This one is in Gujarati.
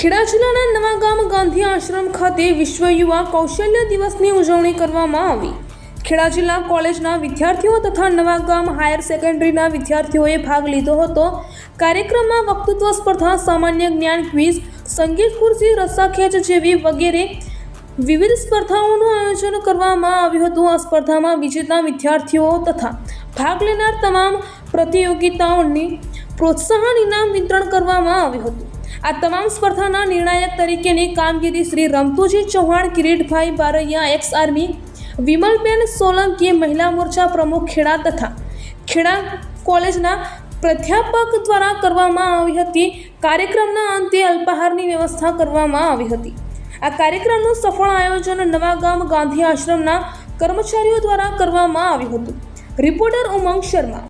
ખેડા જિલ્લાના નવાગામ ગાંધી આશ્રમ ખાતે વિશ્વ યુવા કૌશલ્ય દિવસની ઉજવણી કરવામાં આવી. ખેડા જિલ્લા કોલેજના વિદ્યાર્થીઓ તથા નવાગામ હાયર સેકન્ડરીના વિદ્યાર્થીઓએ ભાગ લીધો હતો. કાર્યક્રમમાં વક્તૃત્વ સ્પર્ધા, સામાન્ય જ્ઞાન ક્વિઝ, સંગીત ખુરશી રસ્સાખેંચ જેવી વગેરે વિવિધ સ્પર્ધાઓનું આયોજન કરવામાં આવ્યું હતું. આ સ્પર્ધામાં વિજેતા વિદ્યાર્થીઓ તથા ભાગ લેનાર તમામ પ્રતિયોગિતાઓની પ્રોત્સાહન ઇનામ વિતરણ કરવામાં આવ્યું હતું. આ તમામ સ્પર્ધાના નિર્ણાયક તરીકેની કામગીરી શ્રી રમતુજી ચૌહાણ, કિરીટભાઈ બારૈયા, એક્સ આર્મી, વિમલબેન સોલંકી, મહિલા મોરચા પ્રમુખ ખેડા તથા ખેડા કોલેજના પ્રાધ્યાપક દ્વારા કરવામાં આવી હતી. કાર્યક્રમના અંતે અલ્પાહારની વ્યવસ્થા કરવામાં આવી હતી. આ કાર્યક્રમનું સફળ આયોજન નવાગામ ગાંધી આશ્રમના કર્મચારીઓ દ્વારા કરવામાં આવ્યું હતું. રિપોર્ટર ઉમંગ શર્મા.